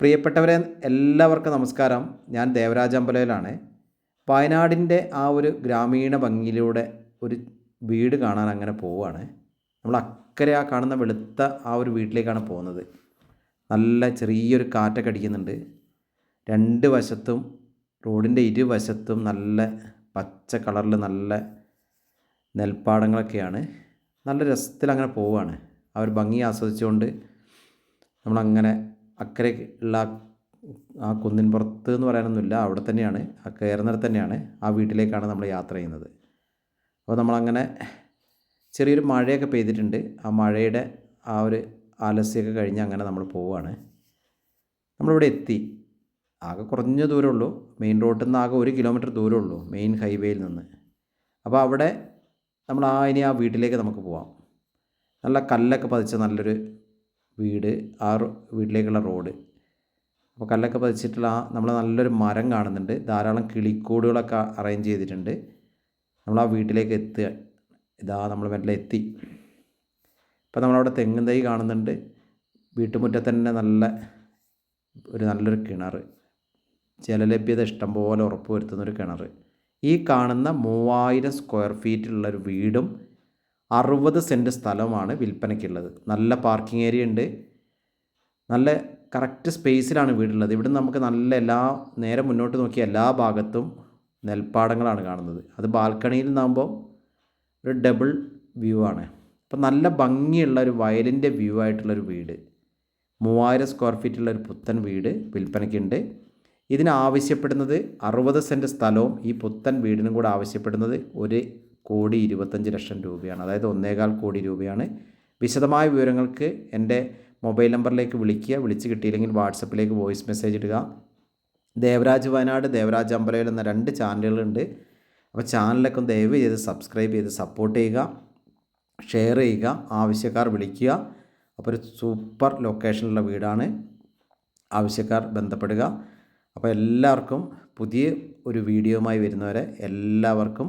പ്രിയപ്പെട്ടവരെ എല്ലാവർക്കും നമസ്കാരം. ഞാൻ ദേവരാജ അമ്പലയിലാണ്. വയനാടിന്റെ ആ ഒരു ഗ്രാമീണ ഭംഗിയിലൂടെ ഒരു വീട് കാണാൻ അങ്ങനെ പോവുകയാണ്. നമ്മൾ അക്കരെ ആ കാണുന്ന വെളുത്ത ആ ഒരു വീട്ടിലേക്കാണ് പോകുന്നത്. നല്ല ചെറിയൊരു കാറ്റൊക്കെ അടിക്കുന്നുണ്ട്. രണ്ട് വശത്തും റോഡിന്റെ ഇരുവശത്തും നല്ല പച്ച കളറിൽ നല്ല നെൽപ്പാടങ്ങളൊക്കെയാണ്. നല്ല രസത്തിൽ അങ്ങനെ പോവുകയാണ്. ആ ഒരു ഭംഗി ആസ്വദിച്ചുകൊണ്ട് നമ്മളങ്ങനെ അക്കരെ ഉള്ള ആ കുന്നിൻ പുറത്ത് എന്ന് പറയാനൊന്നുമില്ല. അവിടെ തന്നെയാണ്. ആ കയറുന്നിടത്ത് തന്നെയാണ്. ആ വീട്ടിലേക്കാണ് നമ്മൾ യാത്ര ചെയ്യുന്നത്. അപ്പോൾ നമ്മളങ്ങനെ ചെറിയൊരു മഴയൊക്കെ പെയ്തിട്ടുണ്ട്. ആ മഴയുടെ ആ ഒരു ആലസ്യമൊക്കെ കഴിഞ്ഞ് അങ്ങനെ നമ്മൾ പോവുകയാണ്. നമ്മളിവിടെ എത്തി. ആകെ കുറഞ്ഞ ദൂരമുള്ളൂ മെയിൻ റോഡിൽ നിന്ന് ആകെ ഒരു കിലോമീറ്റർ ദൂരമുള്ളൂ മെയിൻ ഹൈവേയിൽ നിന്ന്. അപ്പോൾ അവിടെ നമ്മൾ ആ ഇനി ആ വീട്ടിലേക്ക് നമുക്ക് പോവാം. നല്ല കല്ലൊക്കെ പതിച്ച നല്ലൊരു വീട് ആ വീട്ടിലേക്കുള്ള റോഡ്. അപ്പോൾ കല്ലൊക്കെ പതിച്ചിട്ടുള്ള ആ നമ്മൾ നല്ലൊരു മരം കാണുന്നുണ്ട്. ധാരാളം കിളിക്കൂടുകളൊക്കെ അറേഞ്ച് ചെയ്തിട്ടുണ്ട്. നമ്മൾ ആ വീട്ടിലേക്ക് എത്തുക. ഇതാ നമ്മൾ മെല്ലെ എത്തി. ഇപ്പോൾ നമ്മളവിടെ തെങ്ങും തൈ കാണുന്നുണ്ട്. വീട്ടുമുറ്റത്ത് തന്നെ നല്ല ഒരു നല്ലൊരു കിണർ ജലലഭ്യത ഇഷ്ടംപോലെ ഉറപ്പ് വരുത്തുന്നൊരു കിണർ ഈ കാണുന്ന മൂവായിരം സ്ക്വയർ ഫീറ്റുള്ളൊരു വീടും അറുപത് സെന്റ് സ്ഥലമാണ് വിൽപ്പനയ്ക്കുള്ളത്. നല്ല പാർക്കിംഗ് ഏരിയ ഉണ്ട്. നല്ല കറക്റ്റ് സ്പേസിലാണ് വീടുള്ളത്. ഇവിടെ നമുക്ക് നല്ല എല്ലാ നേരെ മുന്നോട്ട് നോക്കിയ എല്ലാ ഭാഗത്തും നെൽപ്പാടങ്ങളാണ് കാണുന്നത്. അത് ബാൽക്കണിയിൽ നിന്നാകുമ്പോൾ ഒരു ഡബിൾ വ്യൂ ആണ്. അപ്പം നല്ല ഭംഗിയുള്ള ഒരു വയലിന്റെ വ്യൂ ആയിട്ടുള്ളൊരു വീട്. മൂവായിരം സ്ക്വയർ ഫീറ്റുള്ള ഒരു പുത്തൻ വീട് വിൽപ്പനയ്ക്കുണ്ട്. ഇതിന് ആവശ്യപ്പെടുന്നത് അറുപത് സെന്റ് സ്ഥലവും ഈ പുത്തൻ വീടിനും കൂടെ ആവശ്യപ്പെടുന്നത് ഒരു കോടി ഇരുപത്തഞ്ച് ലക്ഷം രൂപയാണ്. അതായത് ഒന്നേകാൽ കോടി രൂപയാണ്. വിശദമായ വിവരങ്ങൾക്ക് എന്റെ മൊബൈൽ നമ്പറിലേക്ക് വിളിക്കുക. വിളിച്ച് കിട്ടിയില്ലെങ്കിൽ വാട്സപ്പിലേക്ക് വോയിസ് മെസ്സേജ് ഇടുക. ദേവരാജ് വയനാട് ദേവരാജ് അമ്പലയിൽ എന്ന രണ്ട് ചാനലുകളുണ്ട്. അപ്പോൾ ചാനലൊക്കെ ദയവ് ചെയ്ത് സബ്സ്ക്രൈബ് ചെയ്ത് സപ്പോർട്ട് ചെയ്യുക. ഷെയർ ചെയ്യുക. ആവശ്യക്കാർ വിളിക്കുക. അപ്പോൾ ഒരു സൂപ്പർ ലൊക്കേഷനിലുള്ള വീടാണ് ആവശ്യക്കാർ ബന്ധപ്പെടുക. അപ്പോൾ എല്ലാവർക്കും പുതിയ ഒരു വീഡിയോയുമായി വരുന്നവരെ എല്ലാവർക്കും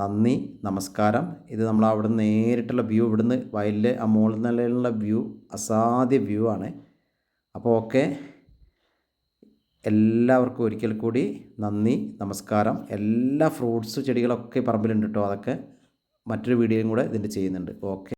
നന്ദി നമസ്കാരം. ഇത് നമ്മൾ അവിടെ നിന്ന് നേരിട്ടുള്ള വ്യൂ ഇവിടുന്ന് വയലിലെ ആ മുകളിൽ നിന്നുള്ള വ്യൂ അസാധ്യ വ്യൂ ആണ്. അപ്പോൾ ഓക്കെ എല്ലാവർക്കും ഒരിക്കൽ കൂടി നന്ദി നമസ്കാരം. എല്ലാ ഫ്രൂട്ട്സ് ചെടികളൊക്കെ പറമ്പിലുണ്ട് കേട്ടോ അതൊക്കെ മറ്റൊരു വീഡിയോയും കൂടെ ഇതിന്റെ ചെയ്യുന്നുണ്ട്. ഓക്കെ